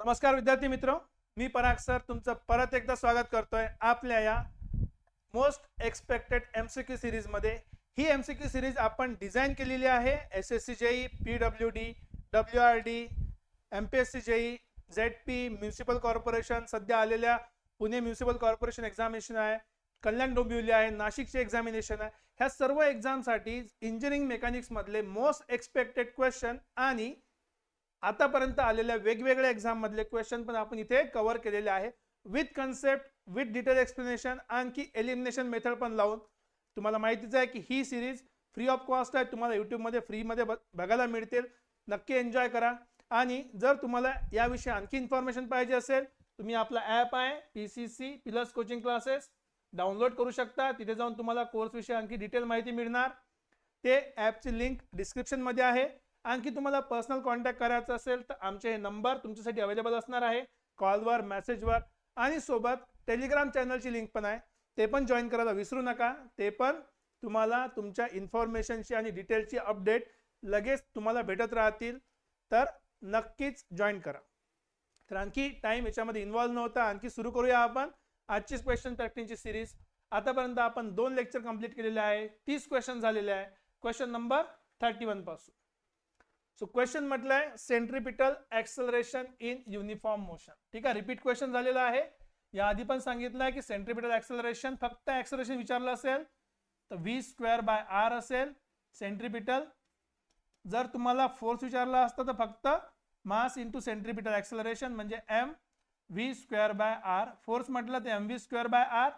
नमस्कार विद्यार्थी मित्र मी पराग सर तुमचं परत एकदा स्वागत करतोय आपल्या या most expected M C Q सिरीजमध्ये ही एम सी क्यू सिरीज आपण डिझाईन केलेली आहे S S C JE P W D W R D M P S C JE Z P municipal corporation सध्या आलेल्या पुणे म्युन्सिपल कॉर्पोरेशन एक्झामिनेशन आहे कल्याण डोंबिवली आहे नाशिकचे एक्झामिनेशन आहे. ह्या सर्व एक्झामसाठी इंजिनिअरिंग मेकॅनिक्समधले मोस्ट एक्सपेक्टेड क्वेश्चन आणि आतापर्यंत आलेल्या वेगवेगळ्या एक्झाममधले क्वेश्चन पण आपण इथे कव्हर केलेले आहे. With concept with detail explanation आणखी एलिमिनेशन मेथड पण लावून तुम्हाला माहितीच आहे की ही सिरीज फ्री ऑफ कॉस्ट आहे. तुम्हाला यूट्यूबमध्ये फ्रीमध्ये बघायला मिळतील. नक्की एन्जॉय करा. आणि जर तुम्हाला याविषयी आणखी इन्फॉर्मेशन पाहिजे असेल तुम्ही आपला ॲप आहे P C C plus coaching classes download करू शकता. तिथे जाऊन तुम्हाला कोर्सविषयी आणखी डिटेल माहिती मिळणार. ते ॲपची लिंक डिस्क्रिप्शनमध्ये आहे. आणखी तुम्हाला पर्सनल कॉन्टॅक्ट करायचा असेल तर आमचे हे नंबर तुमच्यासाठी अवेलेबल असणार आहे. कॉलवर मेसेजवर आणि सोबत टेलिग्राम चॅनलची लिंक पण आहे. ते पण जॉईन करायला विसरू नका. ते पण तुम्हाला तुमच्या इन्फॉर्मेशनची आणि डिटेलची अपडेट लगेच तुम्हाला भेटत राहतील. तर नक्कीच जॉईन करा. तर आणखी टाइम याच्यामध्ये इन्व्हॉल्व नव्हता. आणखी सुरू करूया आपण आजचीच क्वेश्चन प्रॅक्टिसची सिरीज आतापर्यंत आपण दोन लेक्चर कंप्लीट केलेले आहे. तीस क्वेश्चन झालेले आहे. क्वेश्चन नंबर थर्टी वनपासून. सो क्वेश्चन म्हटलंय centripetal acceleration in uniform motion ठीक आहे रिपीट क्वेश्चन झालेला आहे. या आधी पण सांगितलंय की सेंट्रिपिटल ऍक्सलरेशन फक्त ऍक्सलरेशन विचारलं असेल तर व्ही स्क्वेअर बाय आर असेल. सेंट्रिपिटल जर तुम्हाला फोर्स विचारला असता तर फक्त मास इंटू सेंट्रिपिटल ऍक्सलरेशन म्हणजे M V square by R force म्हटलं तर M V square by R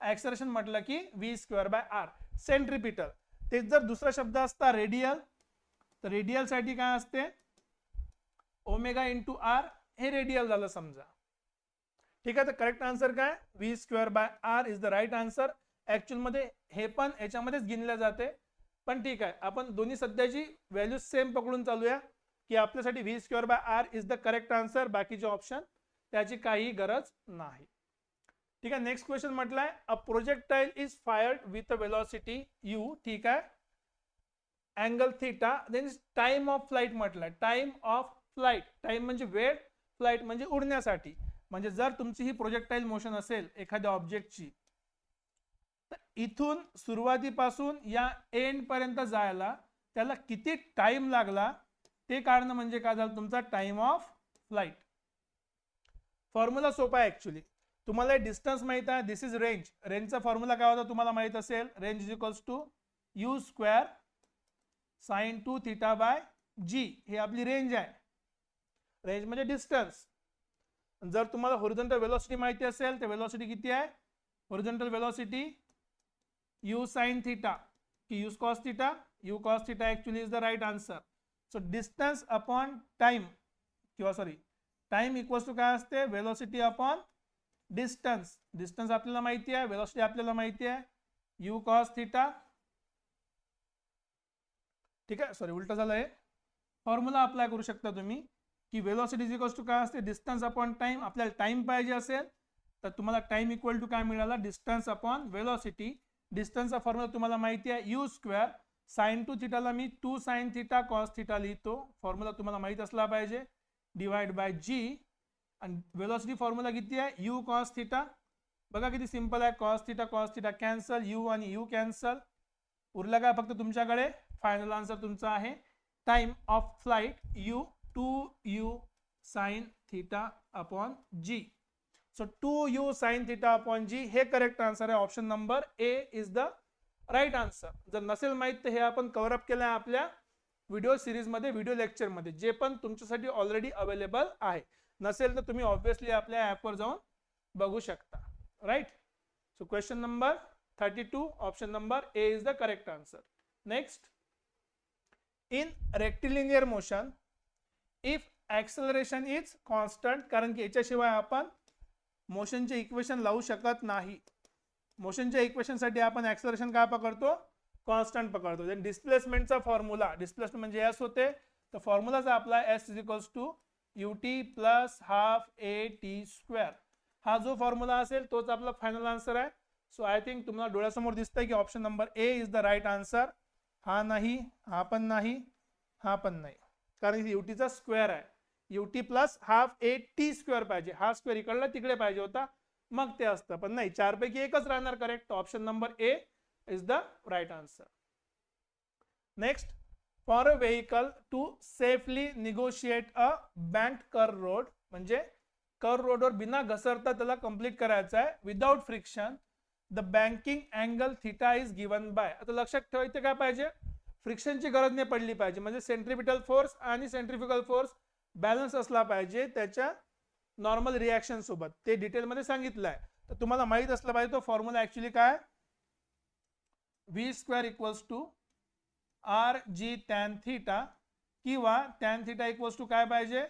acceleration म्हटलं की V square by R centripetal तेच जर दुसरा शब्द असता रेडियल तर रेडियलसाठी काय असते? ओमेगा इंटू आर हे रेडियल झालं समजा. ठीक आहे तर करेक्ट आन्सर काय? V square by R is the right answer ऍक्च्युअलमध्ये हे पण याच्यामध्येच गिनले जाते. पण ठीक आहे आपण दोन्ही सध्याची व्हॅल्यू सेम पकडून चालूया की आपल्यासाठी V square by R is the correct answer बाकीचे ऑप्शन त्याची काही गरज नाही. ठीक आहे नेक्स्ट क्वेश्चन म्हटलंय a projectile is fired with a velocity U ठीक आहे angle theta then time of flight म्हटलं. टाइम ऑफ फ्लाईट टाइम म्हणजे वेळ फ्लाईट म्हणजे उडण्यासाठी. म्हणजे जर तुमची ही प्रोजेक्टाईल मोशन असेल एखाद्या ऑब्जेक्टची तर इथून सुरुवातीपासून या एंड पर्यंत जायला त्याला किती टाइम लागला ते कारण म्हणजे काय झालं तुमचा टाइम ऑफ फ्लाईट फॉर्म्युला सोपा आहे ॲक्च्युली तुम्हाला डिस्टन्स माहीत आहे दिस इज रेंज रेंजचा फॉर्म्युला काय होता तुम्हाला माहीत असेल? Range is equals to U square sine two theta by G हे आपली रेंज आहे. रेंज म्हणजे डिस्टन्स जर तुम्हाला होरिझोंटल वेलॉसिटी माहिती असेल तर वेलॉसिटी किती आहे? Horizontal velocity U sine theta की U cos theta U cos theta actually is the right answer so distance upon time किंवा सॉरी टाइम इक्वल्स टू काय असते? वेलॉसिटी अपॉन डिस्टन्स डिस्टन्स आपल्याला माहिती आहे वेलॉसिटी आपल्याला माहिती आहे. यू कॉस थिटा ठीक आहे? सॉरी उलट झालं आहे फॉर्म्युला अप्लाय करू शकता तुम्ही. की वेलॉसिटी इक्वल्स टू काय असते? डिस्टन्स अपॉन टाइम आपल्याला टाइम पाहिजे असेल तर तुम्हाला टाइम इक्वल टू काय मिळाला? डिस्टन्स अपॉन वेलॉसिटी डिस्टन्सचा फॉर्म्युला तुम्हाला माहिती आहे. यू स्क्वेअर साइन टू थिटाला मी two sine theta cos theta लिहितो. फॉर्म्युला तुम्हाला माहीत असला पाहिजे. डिवाइड बाय जी आणि वेलॉसिटी फॉर्म्युला किती आहे? यू कॉस थिटा बघा किती सिंपल आहे. Cos theta cos theta cancel U आणि यू कॅन्सल उरलं काय फक्त तुमच्याकडे? फायनल आन्सर तुमचा आहे. Time of flight U two U sine theta upon G so two U sine theta upon G हे करेक्ट आन्सर आहे. Option number A is the right answer जर नसेल माहीत तर हे आपण कव्हरअप केलं आहे आपल्या व्हिडिओ सिरीजमध्ये व्हिडिओ लेक्चरमध्ये जे पण तुमच्यासाठी ऑलरेडी अवेलेबल आहे. नसेल तर तुम्ही ऑब्विसली आपल्या ॲपवर जाऊन बघू शकता. Right so question number thirty two option number A is the correct answer next in rectilinear motion if acceleration is constant कारण की याच्याशिवाय आपण मोशनचे इक्वेशन लावू शकत नाही. मोशनच्या इक्वेशनसाठी आपण ॲक्सलरेशन काय पकडतो? कॉन्स्टंट पकडतो. देन डिस्प्लेसमेंटचा फॉर्म्युला डिस्प्लेसमेंट म्हणजे एस होते. तर फॉर्म्युलाचा आपला S is equals to U T plus half A T square हा जो फॉर्म्युला असेल तोच आपला फायनल आन्सर आहे. सो आय थिंक तुम्हाला डोळ्यासमोर दिसतंय की option number A is the right answer हा नाही हा पण नाही हा पण नाही. कारण युटीचा स्क्वेअर आहे. U T T plus half A T square पाहिजे. हा स्क्वेअर इकडला तिकडे पाहिजे होता. मग ते असतं. पण नाही चारपैकी एकच राहणार correct option number A is the right answer next for a vehicle to safely negotiate a bank curve road म्हणजे कर रोडवर बिना घसरता त्याला कंप्लीट करायचं आहे without friction the banking angle theta is given by आता लक्षात ठेवायचं काय पाहिजे? फ्रिक्शनची गरज नाही पडली पाहिजे. म्हणजे सेंट्रिपिटल फोर्स आणि सेंट्रिफ्युगल फोर्स बॅलन्स असला पाहिजे त्याच्या नॉर्मल रिॲक्शन सोबत. ते डिटेलमध्ये सांगितलं आहे. तर तुम्हाला माहीत असलं पाहिजे तो फॉर्म्युला ऍक्च्युली काय? V square equals to R G tan theta किंवा टॅन थिटा इक्वल्स टू काय पाहिजे?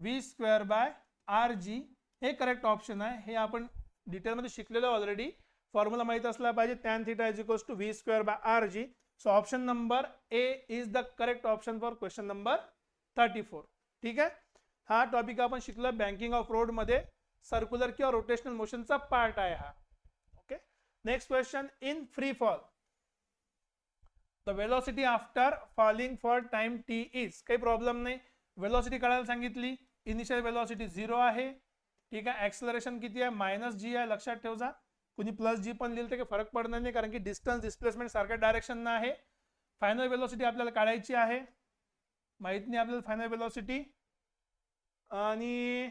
V square by R G हे करेक्ट ऑप्शन आहे. हे आपण डिटेलमध्ये शिकलेलो ऑलरेडी फॉर्म्युला माहीत असला पाहिजे. Tan theta is equals to V square by R G so option number A is the correct option for question number thirty four ठीक आहे? हा टॉपिक आपण शिकलो बँकिंग ऑफ रोडमध्ये सर्क्युलर किंवा रोटेशनल मोशनचा पार्ट आहे हा. Okay next question in free fall the velocity after falling for time T is काही प्रॉब्लेम नाही. वेलॉसिटी काढायला सांगितली. इनिशियल वेलॉसिटी झिरो आहे. ठीक आहे ऍक्सलरेशन किती आहे? मायनस जी आहे लक्षात ठेव जा कुणी प्लस जी पण लिहिलं तर काही फरक पडणार नाही कारण की डिस्टन्स डिस्प्लेसमेंट सारख्या डायरेक्शन आहे. फायनल वेलॉसिटी आपल्याला काढायची आहे. माहीत नाही आपल्याला फायनल वेलॉसिटी आणि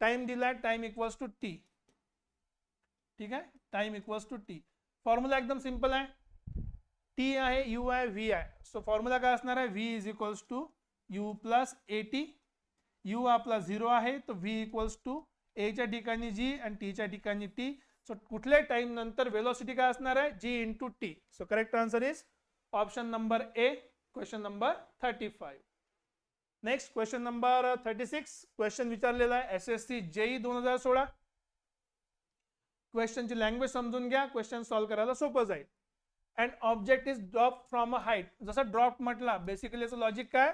टाइम दिलाय टाइम इक्वल्स टू टी ठीक आहे? Time equals to T formula एकदम सिंपल आहे. टी आहे यू आहे व्ही आहे. सो फॉर्म्युला काय असणार आहे? V is equals to U plus A T U आपला झिरो आहे तर व्ही इक्वल्स टू एच्या ठिकाणी जी आणि टीच्या ठिकाणी टी सो कुठल्या टाइम नंतर वेलॉसिटी काय असणार आहे? G into T so correct answer is option number A question number thirty five next question number thirty six question विचारलेला आहे एस एस सी जेई दोन हजार सोळा. क्वेश्चनची लँग्वेज समजून घ्या क्वेश्चन सॉल्व्ह करायला सोपं जाईल. And object is drop from a height जसं ड्रॉप म्हटला बेसिकली याचं लॉजिक काय?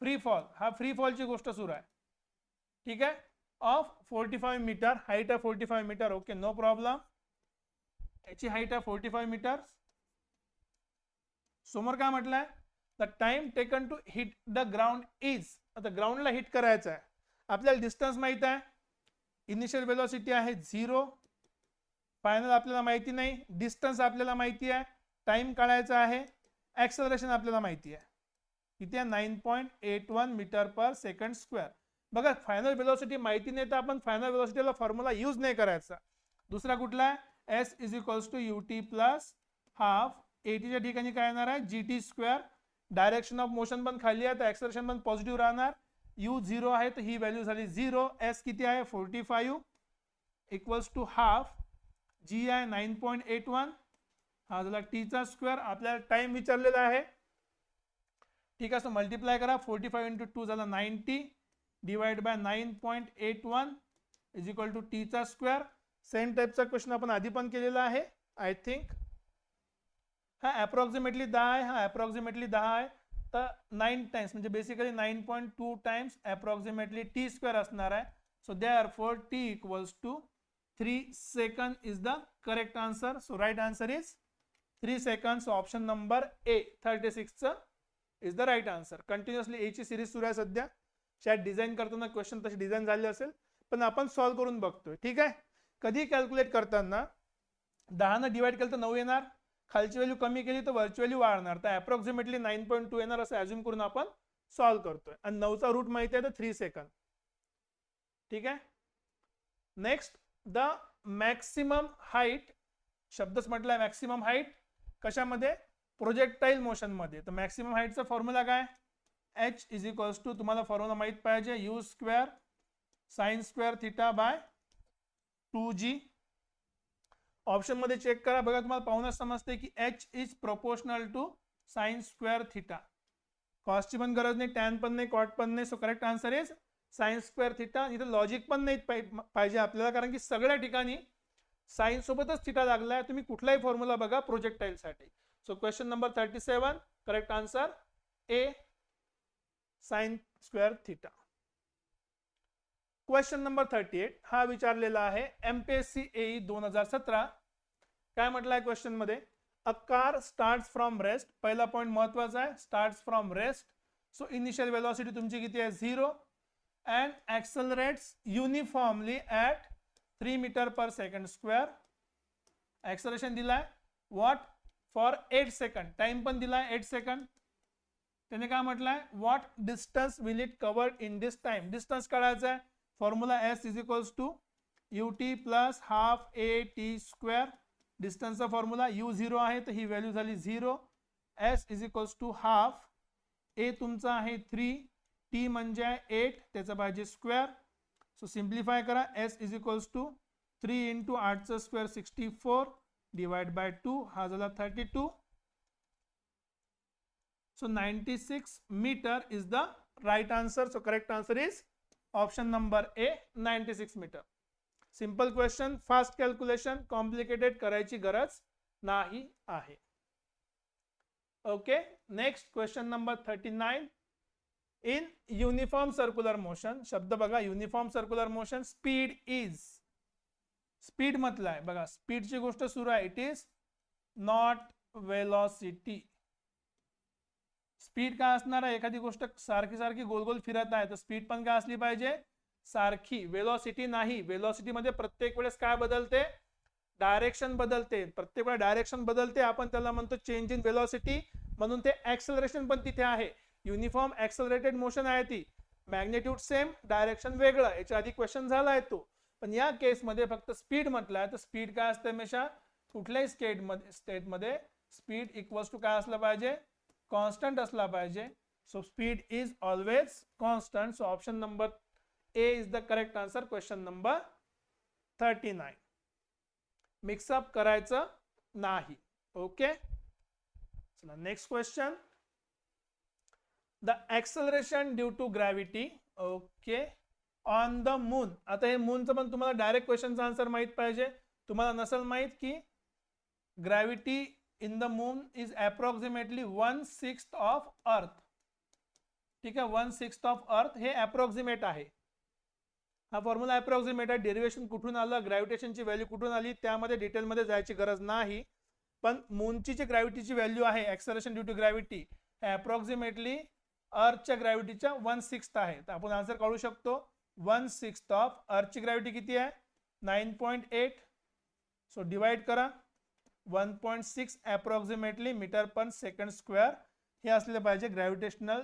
फ्री फॉल हा फ्री फॉलची गोष्ट सुरू आहे. ठीक आहे? Of forty five meter height आहे forty five meter okay no problem याची हाईट आहे फोर्टी फाईव्ह मीटर समोर काय म्हटलंय? The time taken to hit the ground is आता ग्राउंडला हिट करायचं आहे आपल्याला डिस्टन्स माहीत आहे? इनिशियल वेलॉसिटी आहे झिरो फायनल आपल्याला माहिती नाही. डिस्टन्स आपल्याला माहिती आहे. टाइम काढायचा आहे. ॲक्सलरेशन आपल्याला माहिती आहे. किती आहे nine point eight one metre per second square बघा फायनल वेलॉसिटी माहिती नाही तर आपण फायनल वेलॉसिटीला फॉर्म्युला यूज नाही करायचा. दुसरा कुठला आहे? S is equals to U T plus half एटीच्या ठिकाणी काय येणार आहे? G T square direction of motion पण खाली आहे तर ऍक्सलेशन पण पॉझिटिव्ह राहणार. यू झिरो आहे तर ही व्हॅल्यू झाली झिरो एस किती आहे? Forty five equals to half G आहे नाईन पॉईंट एट वन हा झाला टीचा स्क्वेअर आपल्याला टाइम विचारलेला आहे. ठीक आहे सो मल्टिप्लाय करा. फोर्टी फाईव्ह इंटू टू झाला ninety divide by nine point eight one is equal to टीचा स्क्वेअर सेम टाईपचा क्वेश्चन आपण आधी पण केलेला आहे. आय थिंक हा अप्रॉक्सिमेटली दहा आहे. हा अप्रॉक्सिमेटली दहा आहे. तर नाईन टाइम्स म्हणजे basically nine point two times approximately T square असणार आहे. So they are four T equals to three second is the correct answer so right answer is three second so option number A thirty सिक्सचं is the right answer continuously एची series सुरू आहे सध्या. शायद design करताना question तशी design झाले असेल पण आपण सॉल्व्ह करून बघतोय. ठीक आहे? कधी कॅल्क्युलेट करताना दहानं डिवाइड केलं तर नऊ येणार. खालची व्हॅल्यू कमी केली तर वरची व्हॅल्यू वाढणार. तर अप्रॉक्सिमेटली नाईन पॉईंट टू येणार असं अज्युम करून आपण सॉल्व्ह करतोय. आणि नऊचा रूट माहिती आहे तर थ्री सेकंद ठीक आहे? नेक्स्ट द मॅक्सिमम हाईट शब्दच म्हटलाय मॅक्सिमम हाईट कशामध्ये? प्रोजेक्टाईल मोशनमध्ये तर मॅक्सिमम हाईटचा फॉर्म्युला काय? एच इज इक्वल्स टू तुम्हाला फॉर्म्युला माहीत पाहिजे U square sine square theta by two G ऑप्शनमध्ये चेक करा. बघा तुम्हाला पाहूनच समजते की H is proportional to sine square theta कॉस्टची पण गरज नाही टॅन पण नाही कॉट पण नाही. So correct answer is sine square theta इथं लॉजिक पण नाही पाहिजे आपल्याला कारण की सगळ्या ठिकाणी सायन्स सोबतच थिटा लागलाय. तुम्ही कुठलाही फॉर्म्युला बघा projectile so question number thirty seven correct answer A sine square theta question number thirty eight हा विचारलेला आहे एमपीएससी एई दोन हजार सतरा. काय म्हटलंय क्वेश्चनमध्ये? A car start from rest पहिला पॉईंट महत्त्वाचा आहे start from rest so initial velocity तुमची किती आहे? Zero and accelerates uniformly at three metre per second square acceleration दिलाय. What for eight second. Time पण दिलाय एट सेकंड. त्याने काय म्हटलंय? What distance will it covered in this time distance काढायचं आहे formula S is equals to U T plus half A T square डिस्टन्सचा formula you zero आहे तर ही व्हॅल्यू झाली zero S is equals to half A तुमचा आहे three T म्हणजे आहे एट त्याचा पाहिजे स्क्वेअर सो सिम्प्लिफाय करा. S is equals to three into आठचं square sixty four divide by two हा झाला thirty two so ninety six metre is the right answer so correct answer is option number A ninety six metre simple question fast calculation complicated करायची गरज नाही आहे okay next question number thirty nine in uniform circular motion शब्द बघा uniform circular motion speed is speed मधला आहे. बघा स्पीडची गोष्ट सुरू आहे. It is not velocity speed काय असणार आहे? एखादी गोष्ट सारखी सारखी गोल गोल फिरत आहे तर स्पीड पण काय असली पाहिजे? सारखी. वेलॉसिटी नाही. वेलॉसिटी मध्ये प्रत्येक वेळेस काय बदलते? डायरेक्शन बदलते. प्रत्येक वेळा डायरेक्शन बदलते. आपण त्याला म्हणतो चेंज इन वेलॉसिटी म्हणून ते ऍक्सलरेशन पण तिथे आहे. युनिफॉर्म ऍक्सलरेटेड मोशन आहे ती. मॅग्नेट्यूड सेम डायरेक्शन वेगळं. याच्या आधी क्वेश्चन झाला आहे तो. पण या केसमध्ये फक्त स्पीड म्हटलं तर स्पीड काय असते हमेशा? कुठल्याही स्टेटमध्ये स्टेटमध्ये स्पीड इक्वल्स टू काय असलं पाहिजे? कॉन्स्टंट असला पाहिजे. So speed is always constant so option number A is the correct answer question number thirty nine mix up करायचं नाही. ओके चला next question the acceleration due to gravity okay on the moon आता हे मूनचं पण तुम्हाला direct क्वेश्चनचा answer माहीत पाहिजे. तुम्हाला नसेल माहीत की gravity in the moon is approximately one six of earth ठीक आहे? वन सिक्स ऑफ अर्थ हे अप्रॉक्सिमेट आहे. हा फॉर्म्युला अप्रॉक्सिमेट आहे. डेरिवेशन कुठून आलं? ग्रॅव्हिटेशनची व्हॅल्यू कुठून आली? त्यामध्ये डिटेलमध्ये जायची गरज नाही. पण मूनची जी ग्रॅव्हिटीची व्हॅल्यू आहे ऍक्सलेशन ड्यू टू ग्रॅव्हिटी हे अप्रॉक्सिमेटली अर्थच्या ग्रॅव्हिटीच्या वन सिक्स्थ आहे. तर आपण आन्सर काढू शकतो. वन सिक्स्थ ऑफ अर्थची ग्रॅव्हिटी किती आहे? Nine point eight. So divide करा. One point six approximately metre per second square. हे असले पाहिजे gravitational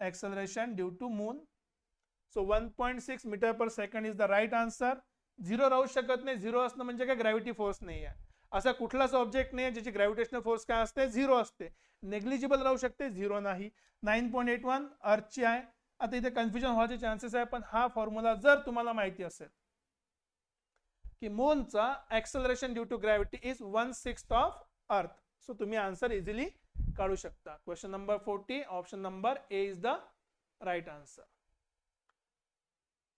acceleration due to moon so one point six metre per second is the right answer zero राहू शकत नाही. Zero असणं म्हणजे काय? ग्रॅव्हिटी फोर्स नाही आहे. असा कुठलाच ऑब्जेक्ट नाही ज्याची ग्रॅव्हिटेशनल फोर्स काय असते? झिरो असते. नेग्लिजिबल राहू शकते. झिरो नाही. नाईन पॉईंट एट वन अर्थची आहे. आता इथे कन्फ्युजन व्हायचे चान्सेस आहे पण हा फॉर्म्युला जर तुम्हाला माहिती असेल की मूनचा acceleration due to gravity is one six of earth so तुम्ही आन्सर इझिली काढू शकता. Question number forty option number A is the right answer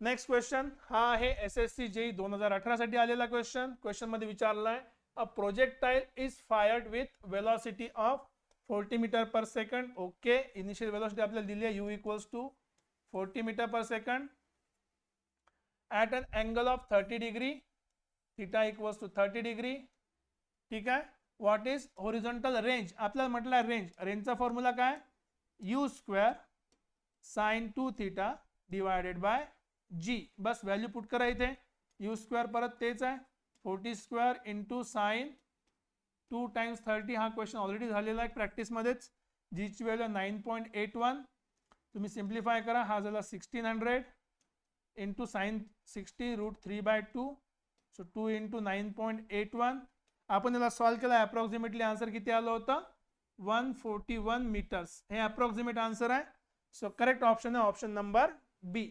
next question हा आहे एस एस सी जे दोन हजार अठरा साठी आलेला क्वेश्चन क्वेश्चनमध्ये विचारलाय a projectile is fired with velocity of forty metre per second okay initial velocity आपल्याला दिली आहे u equals to forty metre per second at an angle of thirty degree theta equals to thirty degree ठीक आहे? What is horizontal range आपल्याला म्हटलं आहे range रेंजचा formula काय? U square sine two theta divided by G bus value put करा इथे. You square परत तेच आहे. Forty square into sine two times thirty हा क्वेश्चन ऑलरेडी झालेला आहे प्रॅक्टिसमध्येच जीची value nine point eight one तुम्ही सिम्प्लिफाय करा. हा झाला sixteen hundred into sine sixty root three by two so two into nine point eight one आपण याला सॉल्व्ह केला. अप्रॉक्सिमेटली आन्सर किती आलं होतं? वन फोर्टी वन मीटर्स हे अप्रॉक्सिमेट आन्सर आहे. सो करेक्ट ऑप्शन आहे. ऑप्शन नंबर बी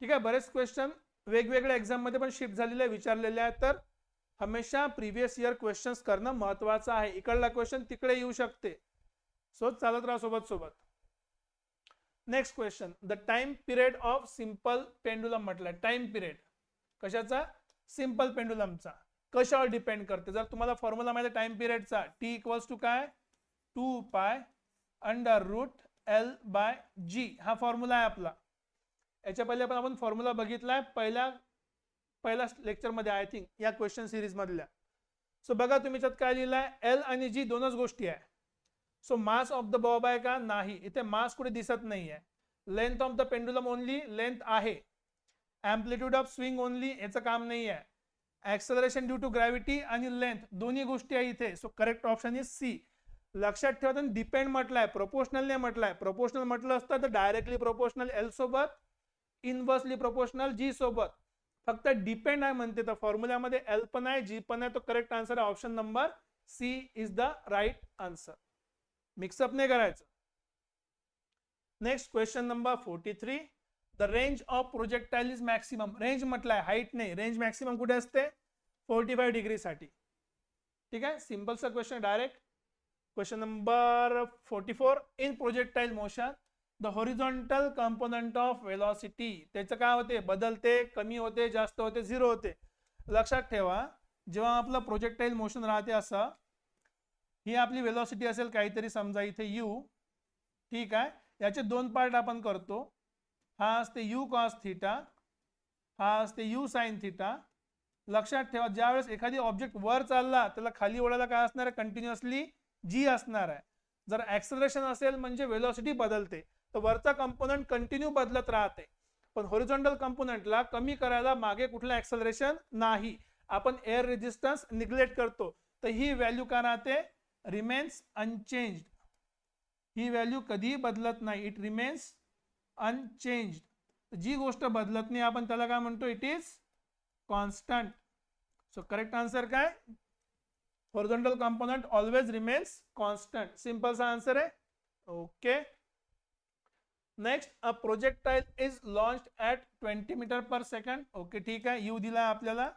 ठीक आहे. बरेच क्वेश्चन वेगवेगळ्या एक्झाममध्ये पण शिफ्ट झालेले विचारलेले आहेत. तर हमेशा प्रिव्हियस इयर क्वेश्चन्स करणं महत्त्वाचं आहे. इकडला क्वेश्चन तिकडे येऊ शकते. सो चालत राहा सोबत सोबत. Next question the time period of simple pendulum म्हटलं. टाइम पिरियड कशाचा? सिंपल पेंडुलमचा कशावर डिपेंड करते? जर तुम्हाला फॉर्म्युला माहिती टाइम पिरियडचा टी इक्वल्स टू काय? Two pi under root L by g हा फॉर्म्युला आहे आपला. याच्या पहिले पण आपण फॉर्म्युला बघितलाय. पहिल्या पहिल्या लेक्चरमध्ये आय थिंक या क्वेश्चन सिरीजमधल्या सो बघा तुम्ही त्यात काय लिहिलं आहे एल आणि जी दोनच गोष्टी आहे. So mass of the bob आहे का नाही इथे मास कुठे दिसत नाहीये length of the pendulum only length आहे अँप्लिट्यूड ऑफ स्विंग ओनली याचं काम नाही आहे ऍक्सलरेशन ड्यू टू ग्रॅव्हिटी आणि लेंथ दोन्ही गोष्टी आहे इथे so correct option is C लक्षात ठेवा डिपेंड म्हटलंय प्रोपोर्शनल नाही म्हटलंय प्रोपोर्शनल म्हटलं असतं तर डायरेक्टली प्रोपोर्शनल एल सोबत इनवर्सली प्रोपोर्शनल जी सोबत फक्त डिपेंड आहे म्हणते तर फॉर्म्युल्यामध्ये एल पण आहे जी पण आहे तो करेक्ट आन्सर आहे option number C is the right answer mix up नाही करायचं. Next question number forty three the range of projectile is maximum range म्हटलंय हाईट नाही. रेंज मॅक्सिमम कुठे असते? फोर्टी फाईव्ह डिग्रीसाठी ठीक आहे? सिम्पलचा question direct question number forty four in projectile motion the horizontal component of velocity त्याचं काय होते? बदलते कमी होते जास्त होते झिरो होते. लक्षात ठेवा जेव्हा आपलं प्रोजेक्टाईल मोशन राहते असं ही आपली वेलॉसिटी असेल काहीतरी समजा इथे यू ठीक आहे? याचे दोन पार्ट आपण करतो. हा असते यू कॉस थिटा हा असते यू साईन थिटा लक्षात ठेवा ज्यावेळेस एखादी ऑब्जेक्ट वर चालला त्याला खाली ओढायला काय असणार आहे? कंटिन्युअसली जी असणार आहे. जर ऍक्सलरेशन असेल म्हणजे वेलॉसिटी बदलते. तर वरचा कंपोनंट कंटिन्यू बदलत राहते. पण होरिझॉन्टल कंपोनंटला कमी करायला मागे कुठलं ऍक्सलरेशन नाही. आपण एअर रेजिस्टन्स निग्लेक्ट करतो. तर ही व्हॅल्यू का राहते? रिमेन्स अनचेंज्ड ही व्हॅल्यू कधीही बदलत नाही. इट रिमेन्स अनचेंज्ड जी गोष्ट बदलत नाही. आपण त्याला काय म्हणतो? It is constant so correct answer काय? Horizontal component always remains constant. Simple सा आंसर है? Okay next a projectile is launch at twenty metre per second okay ठीक है यू दिला आपल्याला.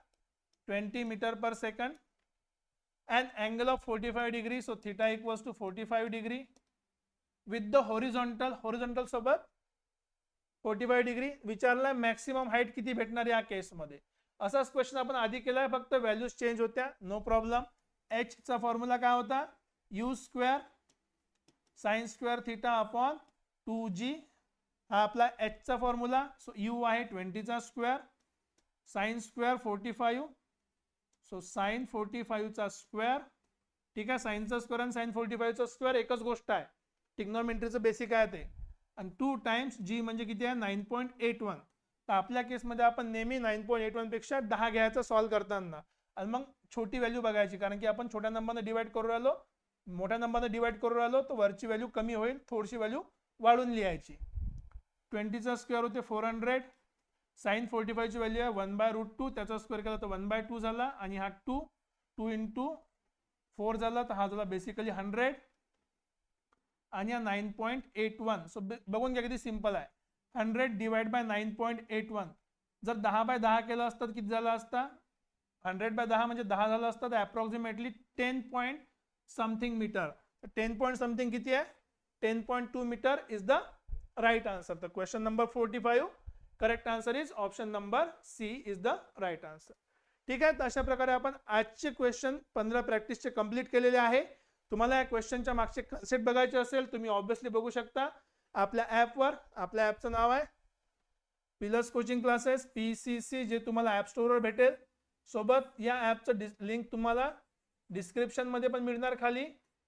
Twenty metre per second and angle of forty five degree so theta equals to forty five degree with the horizontal horizontal सोबत फोर्टी five डिग्री विचारलाय maximum height किती भेटणार या केसमध्ये असाच क्वेश्चन आपण आधी केलाय फक्त व्हॅल्यूज चेंज होत्या नो प्रॉब्लेम एच चा फॉर्म्युला काय होता? U square sine square theta upon two g हा आपला एच चा फॉर्म्युला सो यू आहे ट्वेंटीचा square sine square forty five so sine forty फाईव्हचा square ठीक आहे? साईनचा स्क्वेअर आणि साईन फोर्टी फाईव्हचा स्क्वेअर एकच गोष्ट आहे. टिग्नॉमेंट्रीचं बेसिक आहे ते. आणि टू टाइम्स जी म्हणजे किती आहे? नाईन पॉईंट एट वन तर आपल्या केसमध्ये आपण नेहमी नाईन पॉईंट एट वनपेक्षा दहा घ्यायचं सॉल्व्ह करताना. आणि मग छोटी व्हॅल्यू बघायची. कारण की आपण छोट्या नंबरनं डिवाइड करू राहिलो. मोठ्या नंबरनं डिवाइड करू राहिलो तर वरची व्हॅल्यू कमी होईल. थोडीशी व्हॅल्यू वाढून लिहायची. ट्वेंटीचा स्क्वेअर होते फोर हंड्रेड साईन फोर्टी फायची व्हॅल्यू आहे वन बाय रूट टू त्याचा स्क्वेअर केला तर वन बाय टू झाला आणि हा टू टू इंटू फोर झाला तर हा झाला बेसिकली हंड्रेड आणि हा nine point eight one. So बघून घ्या किती सिंपल आहे. Hundred divide by nine point eight one. जर दहा बाय दहा केलं असतं तर किती झाला असता? हंड्रेड बाय दहा म्हणजे दहा झालं असतं तर approximately ten point something metre ten point something किती आहे? Ten point two metre is the right answer तर question number forty five correct answer is option number C is the right answer ठीक आहे? तर अशा प्रकारे आपण आजचे क्वेश्चन पंधरा प्रॅक्टिसचे कंप्लीट केलेले आहे. तुम्हाला या क्वेश्चनच्या मागचे कन्सेप्ट बघायचे असेल तुम्ही ऑब्व्हियसली बघू शकता. आपल्या ॲपवर आपल्या ॲपचं नाव आहे Pillars coaching classes P C C जे तुम्हाला ॲप स्टोअरवर भेटेल. सोबत या ॲपचं डिस लिंक तुम्हाला डिस्क्रिप्शनमध्ये पण मिळणार खाली.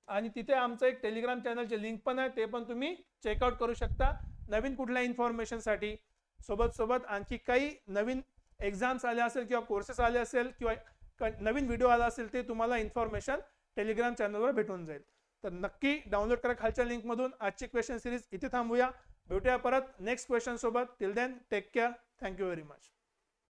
आणि तिथे आमचं एक टेलिग्राम चॅनलचे लिंक पण आहे ते पण तुम्ही चेकआउट करू शकता. नवीन कुठल्या इन्फॉर्मेशनसाठी सोबत सोबत आणखी काही नवीन एक्झाम्स आल्या असेल किंवा कोर्सेस आले असेल किंवा नवीन व्हिडिओ आला असेल ते तुम्हाला इन्फॉर्मेशन टेलिग्राम चॅनलवर भेटून जाईल. तर नक्की डाउनलोड करा खालच्या लिंकमधून आजची क्वेश्चन सिरीज इथे थांबूया. भेटूया परत नेक्स्ट क्वेश्चन सोबत. Till then take care thank you very much